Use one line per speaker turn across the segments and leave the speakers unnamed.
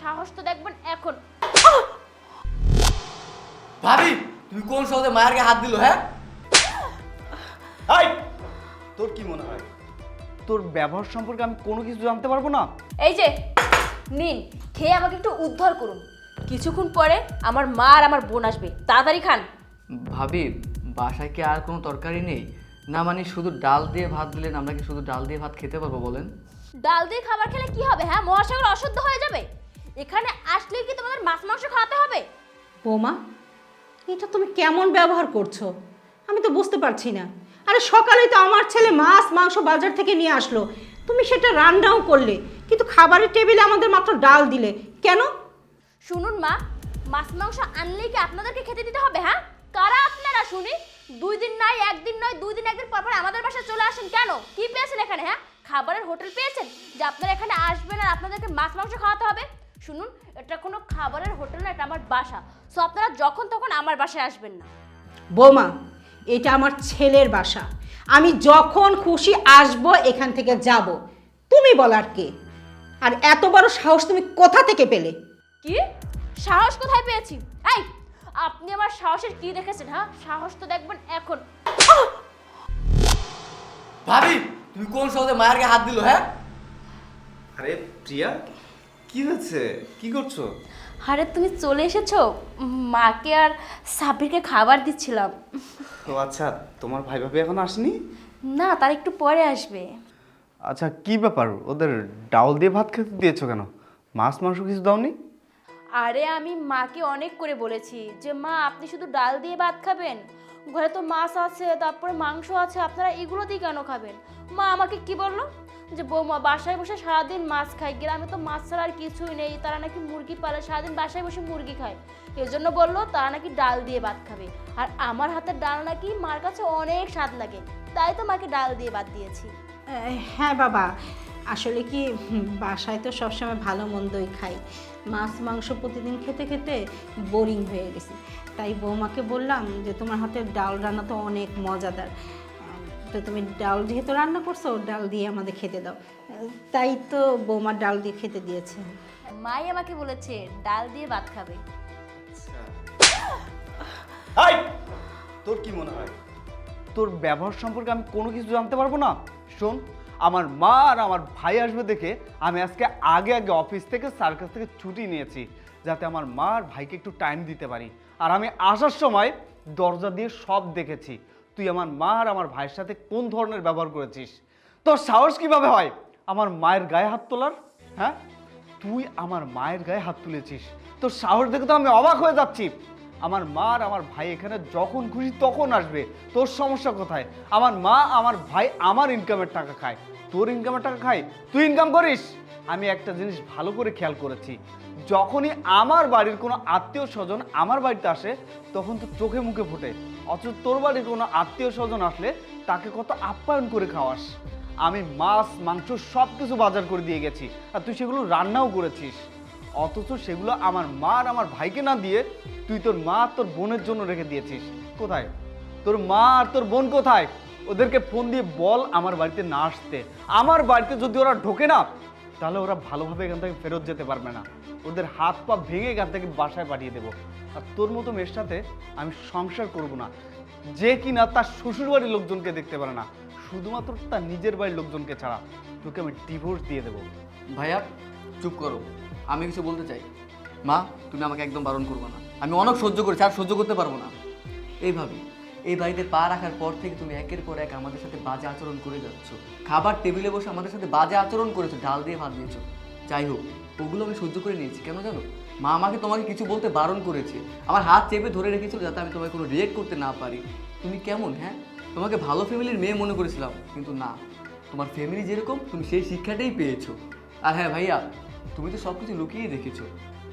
সাহস তো দেখবেন এখন।
ভাবি তুমি কোন সহজে মায়ের গায়ে হাত দিল হ্যাঁ?
এই তোর কি মনে হয়? তোর ব্যবহার সম্পর্কে আমি কোনো কিছু জানতে পারব না?
এই যে নিন খেয়ে আমাকে একটু উদ্ধার করুন। কিছুক্ষণ পরে আমার মা আর আমার বোন আসবে। তাড়াতাড়ি খান।
ভাবি বাসায় কি আর কোনো তরকারি নেই? না মানে শুধু ডাল দিয়ে ভাত দিলেন আমরা কি শুধু ডাল দিয়ে ভাত খেতে পারব বলেন?
ডাল দিয়ে খাবার খেলে কি হবে হ্যাঁ? মহাসাগর অশুদ্ধ হয়ে যাবে। এখানে আসলে কি তোমাদের মাছ মাংস খাওয়াতে হবে?
বৌমা এটা তুমি কেমন ব্যবহার করছ? আমি তো বুঝতে পারছি না। আরে সকালে তো আমার ছেলে মাছ মাংস বাজার থেকে নিয়ে আসলো। তুমি সেটা রান্নাও করলে কিন্তু খাবারের টেবিলে আমাদের মাত্র ডাল দিলে। কেন?
শুনুন মা মাছ মাংস আনলেই কি আপনাদেরকে খেতে দিতে হবে হ্যাঁ? কারা আপনারা শুনি? দুই দিন নয় একদিন নয় দুই দিন একদিন পর পর আমাদের বাসায় চলে আসেন কেন? কি পেয়েছেন এখানে হ্যাঁ? খাবারের হোটেল পেয়েছেন? যে আপনারা এখানে আসবেন আর আপনাদেরকে মাছ মাংস খাওয়াতে হবে? শুনুন এটা কোনো খাবারের হোটেল না এটা আমার বাসা। সো আপনারা যখন তখন আমার বাসায় আসবেন না।
বৌমা এটা আমার ছেলের বাসা। আমি যখন খুশি আসব এখান থেকে যাব। তুমি বলার কে? আর এত বড় সাহস তুমি কোথা থেকে পেলে?
কি? সাহস কোথায় পেয়েছি? এই আপনি আমার সাহসের কি দেখেছেন হ্যাঁ? সাহস তো দেখবেন এখন।
ভাবি তুমি কোন সহজে মায়ের গায়ে হাত দিল হ্যাঁ?
আরে প্রিয়া কি হয়েছে কি করছ?
আরে তুমি চলে এসেছ? মাকে আর সাবিরকে খাবার দিচ্ছিলাম।
ও আচ্ছা তোমার ভাই ভাবি এখন আসেনি?
না তার একটু পরে আসবে।
আচ্ছা কি ব্যাপার? ওদের ডাউল দিয়ে ভাত খেতে দিয়েছ কেন? মাছ মাংস কিছু দাওনি?
আরে আমি মাকে অনেক করে বলেছি যে মা আপনি শুধু ডাল দিয়ে ভাত খাবেন? ঘরে তো মাছ আছে তারপরে মাংস আছে আপনারা এগুলো দিয়ে কেন খাবেন? মা আমাকে কি বলল? যে বৌমা বাসায় বসে সারাদিন মাছ খায়। গ্রামে তো মাছ ছাড়া আর কিছুই নেই। তারা নাকি মুরগি পালে, সারাদিন বাসায় বসে মুরগি খায়। এই জন্য বলল, তারা নাকি ডাল দিয়ে ভাত খাবে। আর আমার হাতের ডাল নাকি মার কাছে অনেক স্বাদ লাগে। তাই তো মাকে ডাল দিয়ে ভাত দিয়েছি।
হ্যাঁ বাবা। আসলে কি বাসায় তো সবসময় ভালো মন্দই খাই। মাছ, মাংস প্রতিদিন খেতে খেতে বোরিং হয়ে গেছি। তাই বৌমাকে বললাম যে, তোমার হাতের ডাল রান্না তো অনেক মজাদার। তো তুমি ডাল যেহেতু রান্না করছ ডাল দিয়ে আমাদের খেতে দাও। তাই তো বৌমা ডাল দিয়ে খেতে দিয়েছে।
মাই আমাকে বলেছে ডাল দিয়ে ভাত খাবে।
এই তোর কি মনে হয়? তোর ব্যবহার সম্পর্কে আমি কোনো কিছু জানতে পারব না? শোন আমার মা আর আমার ভাই আসবে দেখে আমি আজকে আগে আগে অফিস থেকে সার্কাস থেকে ছুটি নিয়েছি যাতে আমার মা আর ভাইকে একটু টাইম দিতে পারি। আর আমি আসার সময় দরজা দিয়ে সব দেখেছি। তুই আমার মা আর আমার ভাইয়ের সাথে কোন ধরনের ব্যবহার করেছিস? তোর সাহস কীভাবে হয়? আমার মায়ের গায়ে হাত তোলার? হ্যাঁ? তুই আমার মায়ের গায়ে হাত তুলেছিস। তোর সাহস দেখে তো আমি অবাক হয়ে যাচ্ছি। আমার মা আর আমার ভাই এখানে যখন খুশি তখন আসবে। তোর সমস্যা কোথায়? আমার মা, আমার ভাই আমার ইনকামের টাকা খায়। তোর ইনকামের টাকা খায়? তুই ইনকাম করিস? আমি একটা জিনিস ভালো করে খেয়াল করেছি। যখনই আমার বাড়ির কোনো আত্মীয় স্বজন আমার বাড়িতে আসে, তখন তো চোখে মুখে ফোটে। অথচ তোর বাড়ির কোনো আত্মীয় স্বজন আসলে তাকে কত আপ্যায়ন করে খাওয়াস। আমি মাছ, মাংস সব কিছু বাজার করে দিয়ে গেছি, আর তুই সেগুলো রান্নাও করেছিস। অথচ সেগুলো আমার মা আর আমার ভাইকে না দিয়ে তুই তোর মা তোর বোনের জন্য রেখে দিয়েছিস। কোথায়? তোর মা আর তোর বোন কোথায়? ওদেরকে ফোন দিয়ে বল আমার বাড়িতে না আসতে। আমার বাড়িতে যদি ওরা ঢোকে না তাহলে ওরা ভালোভাবে এখান থেকে ফেরত যেতে পারবে না। ওদের হাত পা ভেঙে এখান থেকে বাসায় পাঠিয়ে দেবো। আর তোর মতো মেয়ের সাথে আমি সংসার করব না। যে কিনা তার শ্বশুর বাড়ির লোকজনকে দেখতে পারে না। শুধুমাত্র তার নিজের বাড়ির লোকজনকে ছাড়া তোকে আমি ডিভোর্স দিয়ে দেবো।
ভাইয়া, চুপ করো। আমি কিছু বলতে চাই। মা, তুমি আমাকে একদম বারণ করবে না। আমি অনেক সহ্য করেছি, আর সহ্য করতে পারব না। এইভাবে। এই বাড়িতে পা রাখার পর থেকে তুমি একের পর এক আমাদের সাথে বাজে আচরণ করে যাচ্ছ। খাবার টেবিলে বসে আমাদের সাথে বাজে আচরণ করেছ, ডাল দিয়ে ভাত দিয়েছ। যাই হোক, ওগুলো আমি সহ্য করে নিয়েছি, কেন জানো? মা আমাকে তোমাকে কিছু বলতে বারণ করেছে। আমার হাত চেপে ধরে রেখেছিল যাতে আমি তোমাকে কোনো রিয়েক্ট করতে না পারি। তুমি কেমন হ্যাঁ? তোমাকে ভালো ফ্যামিলির মেয়ে মনে করেছিলাম, কিন্তু না। তোমার ফ্যামিলি যেরকম, তুমি সেই শিক্ষাটাই পেয়েছ। আর হ্যাঁ ভাইয়া, তুমি তো সব কিছু লুকিয়েই দেখেছ।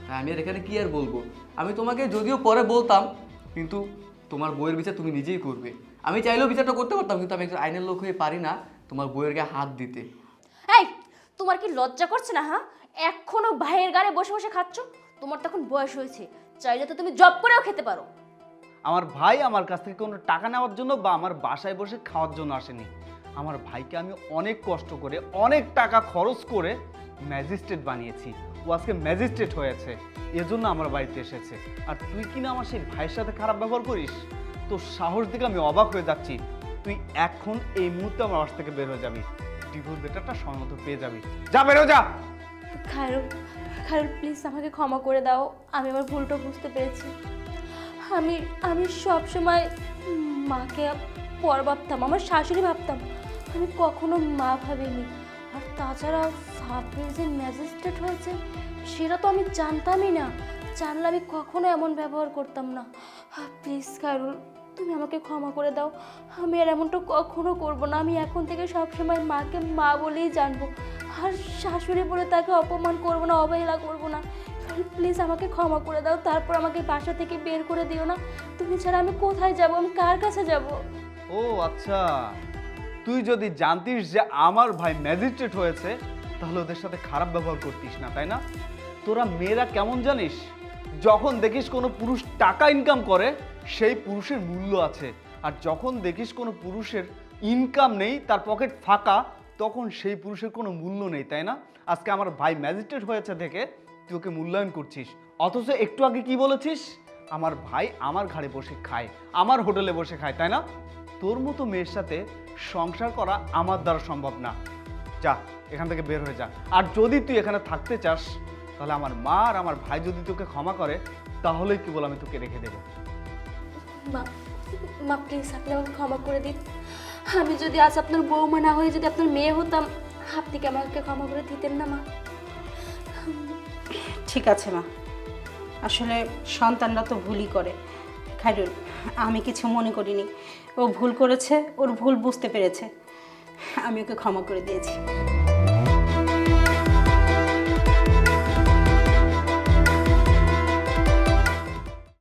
তাই আমি আর এখানে কী আর বলব? আমি তোমাকে যদিও পরে বলতাম, কিন্তু তোমার বইয়ের বিচার তুমি নিজেই করবে। আমি চাইলেও বিচারটা করতে পারতাম কিন্তু আমি একজন আইনের লোক হয়ে পারি না তোমার বইয়ের গায়ে হাত দিতে।
এই তোমার কি লজ্জা করছে না হ্যাঁ? এখনও ভাইয়ের গাড়ে বসে বসে খাচ্ছ? তোমার তখন বয়স হয়েছে চাইলে তো তুমি জব করেও খেতে পারো।
আমার ভাই আমার কাছ থেকে কোনো টাকা নেওয়ার জন্য বা আমার বাসায় বসে খাওয়ার জন্য আসেনি। আমার ভাইকে আমি অনেক কষ্ট করে অনেক টাকা খরচ করে ম্যাজিস্ট্রেট বানিয়েছি। ও আজকে ম্যাজিস্ট্রেট হয়েছে। এজন্য আমার বাড়িতে এসেছে। আর তুই কিনা আমার সেই ভাইয়ের সাথে খারাপ ব্যবহার করিস? তো সাহস দিকে আমি অবাক হয়ে যাচ্ছি। তুই এখন এই মুহূর্তে আমার বাস থেকে বের হয়ে যাবি। ডিভোর্স লেটারটা সময় মতো পেয়ে যাবি। যা, বেরো যা।
খায়রুল খায়রুল প্লিজ আমাকে ক্ষমা করে দাও। আমি আমার ভুলটা বুঝতে পেরেছি। আমি আমি সব সময় মাকে পর ভাবতাম, আমার শাশুড়ি ভাবতাম। আমি কখনো মা ভাবিনি। আর তাছাড়া সাব্বির যে ম্যাজিস্ট্রেট হয়েছে, সেটা তো আমি জানতামই না। জানলে আমি কখনো এমন ব্যবহার করতাম না। প্লিজ খায়রুল তুমি আমাকে ক্ষমা করে দাও। আমি আর এমনটা কখনো করব না। আমি এখন থেকে সবসময় মাকে মা বলেই জানব। আর শাশুড়ি বলে তাকে অপমান করব না, অবহেলা করব না। প্লিজ আমাকে ক্ষমা করে দাও। তারপর আমাকে বাসা থেকে বের করে দিও না। তুমি ছাড়া আমি কোথায় যাব? আমি কার কাছে যাব?
ও আচ্ছা। তুই যদি জানতিস যে আমার ভাই ম্যাজিস্ট্রেট হয়েছে তাহলে ওদের সাথে খারাপ ব্যবহার করতিস না, তাই না? তোরা মেয়েরা কেমন জানিস? যখন দেখিস কোনো পুরুষ টাকা ইনকাম করে, সেই পুরুষের মূল্য আছে। আর যখন দেখিস কোনো পুরুষের ইনকাম নেই, তার পকেট ফাঁকা, তখন সেই পুরুষের কোনো মূল্য নেই, তাই না? আজকে আমার ভাই ম্যাজিস্ট্রেট হয়েছে দেখে, তুই ওকে মূল্যায়ন করছিস। অথচ একটু আগে কি বলেছিস? আমার ভাই আমার ঘাড়ে বসে খায়, আমার হোটেলে বসে খায়, তাই না? তোর মতো মেয়ের সাথে সংসার করা আমার দ্বারা সম্ভব না। যা এখান থেকে বের হয়ে যা। আর যদি তুই এখানে থাকতে চাস তাহলে আমার মা আর আমার ভাই যদি তোকে ক্ষমা করে তাহলেই কি বল আমি তোকে রেখে দেবো?
মা মা প্লিজ আপনি আমাকে ক্ষমা করে দিন। আমি যদি আজ আপনার বৌমা না হয়ে যদি আপনার মেয়ে হতাম আপনি কি আমাকে ক্ষমা করে দিতেন না মা?
ঠিক আছে মা। আসলে সন্তানরা তো ভুলই করে। খাইরুল আমি কিছু মনে করিনি। ও ভুল করেছে ওর ভুল বুঝতে পেরেছে। আমি ওকে ক্ষমা করে দিয়েছি।